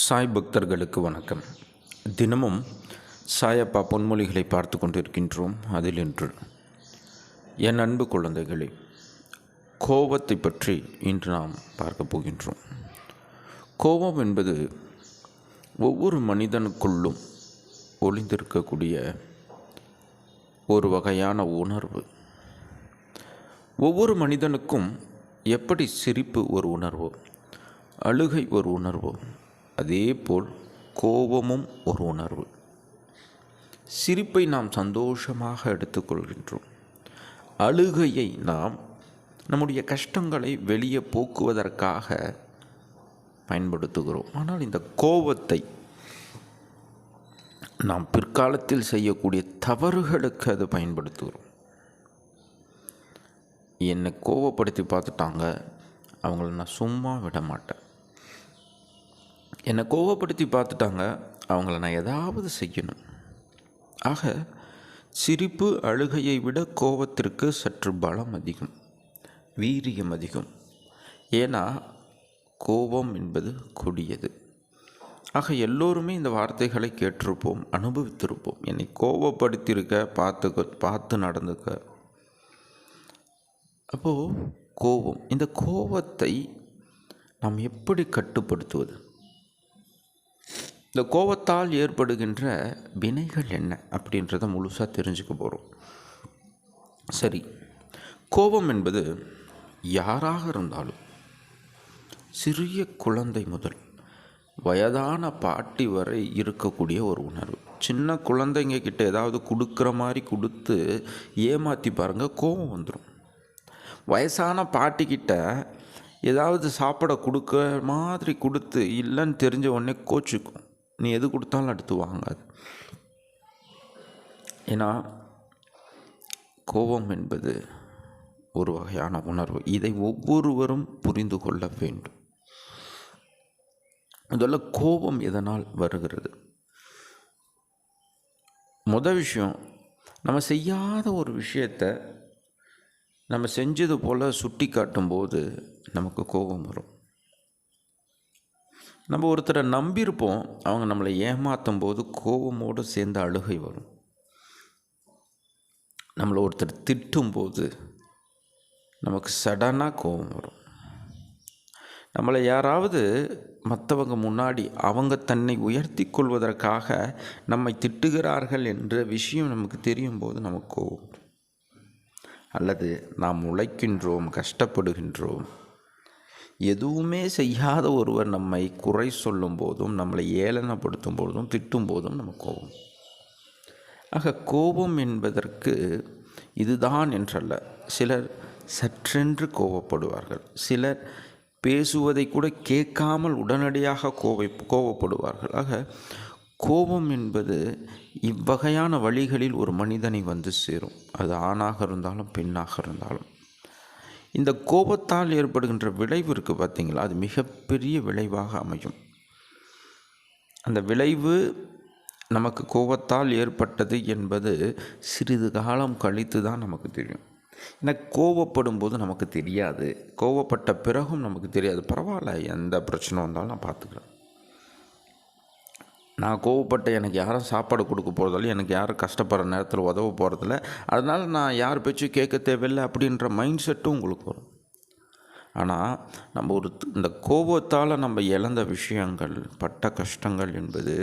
சாய் பக்தர்களுக்கு வணக்கம். தினமும் சாயப்பா பொன்மொழிகளை பார்த்து கொண்டிருக்கின்றோம் அதில் இன்று. என் அன்பு குழந்தைகளே கோபத்தை பற்றி இன்று நாம் பார்க்க போகின்றோம். கோபம் என்பது ஒவ்வொரு மனிதனுக்குள்ளும் ஒளிந்திருக்கக்கூடிய ஒரு வகையான உணர்வு. ஒவ்வொரு மனிதனுக்கும் எப்படி சிரிப்பு ஒரு உணர்வோ அழுகை ஒரு உணர்வோ அதேபோல் கோபமும் ஒரு உணர்வு. சிரிப்பை நாம் சந்தோஷமாக எடுத்துக்கொள்கின்றோம். அழுகையை நாம் நம்முடைய கஷ்டங்களை வெளியே போக்குவதற்காக பயன்படுத்துகிறோம். ஆனால் இந்த கோபத்தை நாம் பிற்காலத்தில் செய்யக்கூடிய தவறுகளுக்கு அது பயன்படுத்துகிறோம். என்னை கோவப்படுத்தி பார்த்துட்டாங்க அவங்கள நான் சும்மா விட மாட்டேன். என்னை கோவப்படுத்தி பார்த்துட்டாங்க. அவங்கள நான் ஏதாவது செய்யணும். ஆக சிரிப்பு அழுகையை விட கோபத்திற்கு சற்று பலம் அதிகம் வீரியம் அதிகம். ஏன்னா கோபம் என்பது கொடியது. ஆக எல்லோருமே இந்த வார்த்தைகளை கேட்டிருப்போம் அனுபவித்திருப்போம். என்னை கோபப்படுத்தியிருக்க பார்த்துக்க பார்த்து நடந்துக்க. அப்போது கோபம். இந்த கோபத்தை நாம் எப்படி கட்டுப்படுத்துவது? இந்த கோபத்தால் ஏற்படுகின்ற வினைகள் என்ன அப்படின்றத முழுசாக தெரிஞ்சுக்க போகிறோம் சரி கோபம் என்பது யாராக இருந்தாலும் சிறிய குழந்தை முதல் வயதான பாட்டி வரை இருக்கக்கூடிய ஒரு உணர்வு. சின்ன குழந்தைங்க கிட்ட ஏதாவது கொடுக்குற மாதிரி கொடுத்து ஏமாற்றி பாருங்கள் கோபம் வந்துடும் வயசான பாட்டிக்கிட்ட ஏதாவது சாப்பிட கொடுக்க மாதிரி கொடுத்து இல்லைன்னு தெரிஞ்ச உடனே கோச்சிக்கும். நீ எது கொடுத்தாலும் அடுத்து வாங்காது. ஏன்னா கோபம் என்பது ஒரு வகையான உணர்வு. இதை ஒவ்வொருவரும் புரிந்து கொள்ள வேண்டும். முதல்ல கோபம் எதனால் வருகிறது? முத விஷயம் நம்ம செய்யாத ஒரு விஷயத்தை நம்ம செஞ்சது போல் சுட்டி காட்டும்போது நமக்கு கோபம் வரும். நம்ம ஒருத்தரை நம்பியிருப்போம் அவங்க நம்மளை ஏமாற்றும் போது கோபமோடு சேர்ந்து அழுகை வரும். நம்மளை ஒருத்தர் திட்டும்போது நமக்கு சடனாக கோபம் வரும். நம்மளை யாராவது மற்றவங்க முன்னாடி அவங்க தன்னை உயர்த்தி கொள்வதற்காக நம்மை திட்டுகிறார்கள் என்ற விஷயம் நமக்கு தெரியும் போது நமக்கு கோபம் அல்லது நாம் உழைக்கின்றோம் கஷ்டப்படுகின்றோம் எதுவுமே செய்யாத ஒருவர் நம்மை குறை சொல்லும் போதும் நம்மளை ஏளனப்படுத்தும் போதும் திட்டும் போதும் நம்ம கோபம். ஆக கோபம் என்பதற்கு இதுதான் என்றல்ல. சிலர் சற்றென்று கோபப்படுவார்கள். சிலர் பேசுவதை கூட கேட்காமல் உடனடியாக கோவை கோபப்படுவார்கள். ஆக கோபம் என்பது இவ்வகையான வழிகளில் ஒரு மனிதனை வந்து சேரும். அது ஆணாக இருந்தாலும் பெண்ணாக இருந்தாலும். இந்த கோபத்தால் ஏற்படுகின்ற விளைவு இருக்குது பார்த்தீங்களா? அது மிகப்பெரிய விளைவாக அமையும். அந்த விளைவு நமக்கு கோபத்தால் ஏற்பட்டது என்பது சிறிது காலம் கழித்து தான் நமக்கு தெரியும். ஏன்னா கோவப்படும் போது நமக்கு தெரியாது. கோவப்பட்ட பிறகும் நமக்கு தெரியாது. பரவாயில்ல எந்த பிரச்சனை வந்தாலும் நான் பார்த்துக்கிறேன். நான் கோவப்பட்ட எனக்கு யாரும் சாப்பாடு கொடுக்க போகிறதில்ல எனக்கு யாரும் கஷ்டப்படுற நேரத்தில் உதவ போகிறதில்ல அதனால் நான் யார் பேச்சும் கேட்க தேவையில்லை அப்படின்ற மைண்ட் செட்டும் உங்களுக்கு வரும். ஆனால் நம்ம ஒரு இந்த கோபத்தால் நம்ம இழந்த விஷயங்கள் பட்ட கஷ்டங்கள் என்பது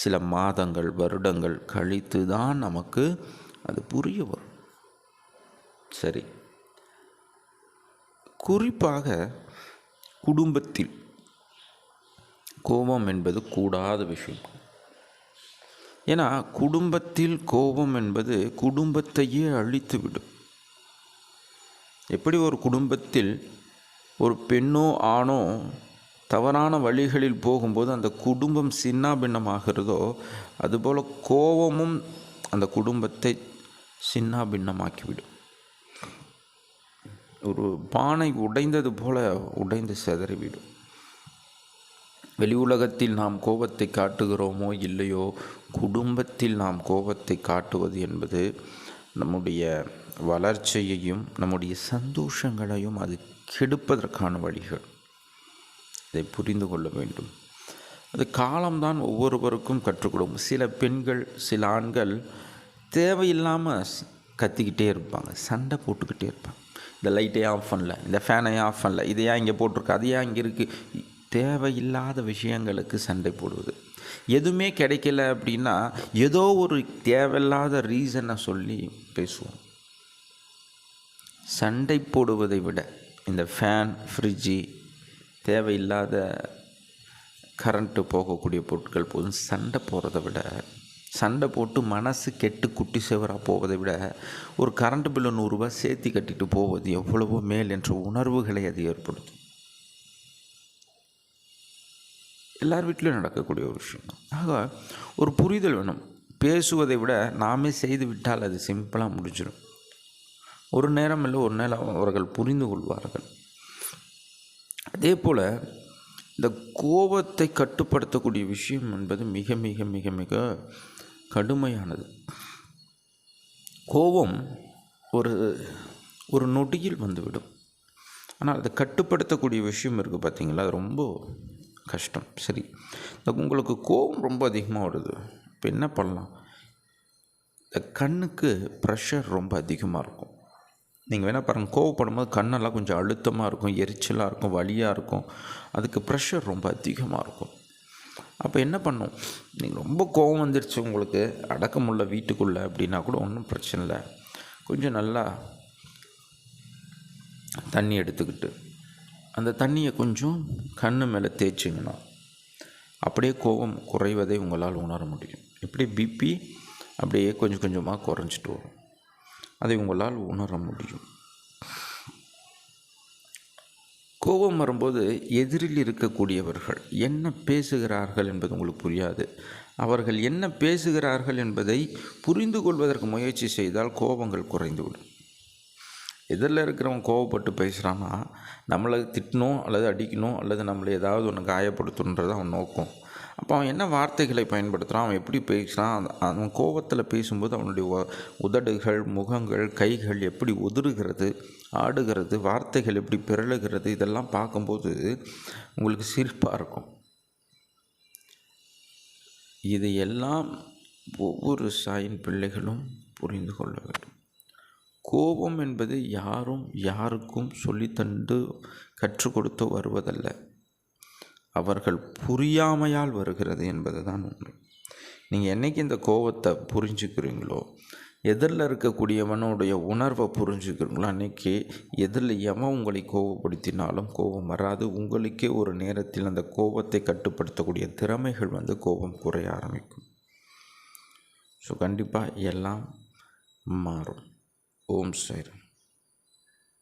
சில மாதங்கள் வருடங்கள் கழித்து தான் நமக்கு அது புரிய வரும். சரி. குறிப்பாக குடும்பத்தில் கோபம் என்பது கூடாத விஷயம். ஏன்னா குடும்பத்தில் கோபம் என்பது குடும்பத்தையே அழித்துவிடும் எப்படி ஒரு குடும்பத்தில் ஒரு பெண்ணோ ஆணோ தவறான வழிகளில் போகும்போது அந்த குடும்பம் சின்னாபின்னமாகிறதோ அதுபோல் கோபமும் அந்த குடும்பத்தை சின்னாபின்னமாக்கிவிடும் ஒரு பானை உடைந்தது போல உடைந்து சிதறிவிடும். வெளி உலகத்தில் நாம் கோபத்தை காட்டுகிறோமோ இல்லையோ குடும்பத்தில் நாம் கோபத்தை காட்டுவது என்பது நம்முடைய வளர்ச்சியையும் நம்முடைய சந்தோஷங்களையும் அது கெடுப்பதற்கான வழிகள். இதை புரிந்து கொள்ள வேண்டும். அது காலம்தான் ஒவ்வொருவருக்கும் கற்றுக் சில பெண்கள் சில ஆண்கள் தேவையில்லாமல் கத்திக்கிட்டே இருப்பாங்க. சண்டை போட்டுக்கிட்டே இருப்பாங்க. இந்த லைட்டே ஆஃப் பண்ணல இந்த ஃபேனை ஆஃப் பண்ணல இதையா இங்கே போட்டிருக்கு அதையா இங்கே இருக்குது தேவையில்லாத விஷயங்களுக்கு சண்டை போடுவது. எதுவுமே கிடைக்கல அப்படின்னா ஏதோ ஒரு தேவையில்லாத ரீசனை சொல்லி பேசுவோம். சண்டை போடுவதை விட இந்த ஃபேன் ஃப்ரிட்ஜி தேவையில்லாத கரண்ட்டு போகக்கூடிய பொருட்கள் போதும். சண்டை போகிறத விட சண்டை போட்டு மனசு கெட்டு குட்டி செவராக போவதை விட ஒரு கரண்ட் பில்லு நூறுரூவா சேர்த்து கட்டிட்டு போவது எவ்வளவோ மேல் என்ற உணர்வுகளை அது ஏற்படுத்தும். எல்லார் வீட்லேயும் நடக்கக்கூடிய ஒரு விஷயம் ஆக ஒரு புரிதல் வேணும். பேசுவதை விட நாமே செய்து விட்டால் அது சிம்பிளாக முடிஞ்சிடும் ஒரு நேரம் இல்லை ஒரு நேரம் அவர்கள் புரிந்து கொள்வார்கள். அதே போல் இந்த கோபத்தை கட்டுப்படுத்தக்கூடிய விஷயம் என்பது மிக மிக மிக மிக கடுமையானது. கோபம் ஒரு ஒரு நொடியில் வந்துவிடும். ஆனால் அதை கட்டுப்படுத்தக்கூடிய விஷயம் இருக்குது பார்த்தீங்களா அது ரொம்ப கஷ்டம். சரி. இந்த உங்களுக்கு கோபம் ரொம்ப அதிகமாக வருது. இப்போ என்ன பண்ணலாம்? இந்த கண்ணுக்கு ப்ரெஷர் ரொம்ப அதிகமாக இருக்கும். நீங்கள் வேணால் பாருங்கள் கோவப்படும் போது கண்ணெல்லாம் கொஞ்சம் அழுத்தமாக இருக்கும் எரிச்சலாக இருக்கும் வலியாக இருக்கும். அதுக்கு ப்ரெஷர் ரொம்ப அதிகமாக இருக்கும். அப்போ என்ன பண்ணும்? நீங்கள் ரொம்ப கோவம் வந்துருச்சு உங்களுக்கு அடக்கமுள்ள வீட்டுக்குள்ளே அப்படின்னா கூட ஒன்றும் பிரச்சனை இல்லை. கொஞ்சம் நல்லா தண்ணி எடுத்துக்கிட்டு அந்த தண்ணியை கொஞ்சம் கண்ணு மேலே தேய்ச்சிங்கன்னா அப்படியே கோபம் குறைவதை உங்களால் உணர முடியும். இப்படி பிபி அப்படியே கொஞ்சம் கொஞ்சமாக குறைஞ்சிட்டு வரும். அதை உங்களால் உணர முடியும். கோபம் வரும்போது எதிரில் இருக்கக்கூடியவர்கள் என்ன பேசுகிறார்கள் என்பது உங்களுக்கு புரியாது. அவர்கள் என்ன பேசுகிறார்கள் என்பதை புரிந்து கொள்வதற்கு முயற்சி செய்தால் கோபங்கள் குறைந்துவிடும். எதிரில் இருக்கிறவன் கோவப்பட்டு பேசுகிறான்னா நம்மளை திட்டணும் அல்லது அடிக்கணும் அல்லது நம்மளை ஏதாவது ஒன்று காயப்படுத்தணுன்றது அவன் நோக்கம். அப்போ அவன் என்ன வார்த்தைகளை பயன்படுத்துகிறான் அவன் எப்படி பேசுகிறான் அந்த- அவன் கோபத்தில் பேசும்போது அவனுடைய உதடுகள் முகங்கள் கைகள் எப்படி உதிருகிறது ஆடுகிறது வார்த்தைகள் எப்படி பிறழுகிறது இதெல்லாம் பார்க்கும்போது உங்களுக்கு சிரிப்பாக இருக்கும். இதையெல்லாம் ஒவ்வொரு சாயின் பிள்ளைகளும் புரிந்து கொள்ள வேண்டும். கோபம் என்பது யாரும் யாருக்கும் சொல்லித்தந்து கற்றுக் கொடுத்து வருவதல்ல. அவர்கள் புரியாமையால் வருகிறது என்பது தான் உண்மை. நீங்கள் என்னைக்கு இந்த கோபத்தை புரிஞ்சுக்கிறீங்களோ எதிரில் இருக்கக்கூடியவனுடைய உணர்வை புரிஞ்சுக்கிறீங்களோ அன்னைக்கு எதிரில் எவன் உங்களை கோபப்படுத்தினாலும் கோபம் வராது. உங்களுக்கே ஒரு நேரத்தில் அந்த கோபத்தை கட்டுப்படுத்தக்கூடிய திறமைகள் வந்து கோபம் குறைய ஆரம்பிக்கும். ஸோ கண்டிப்பாக எல்லாம் மாறும். ओम साई राम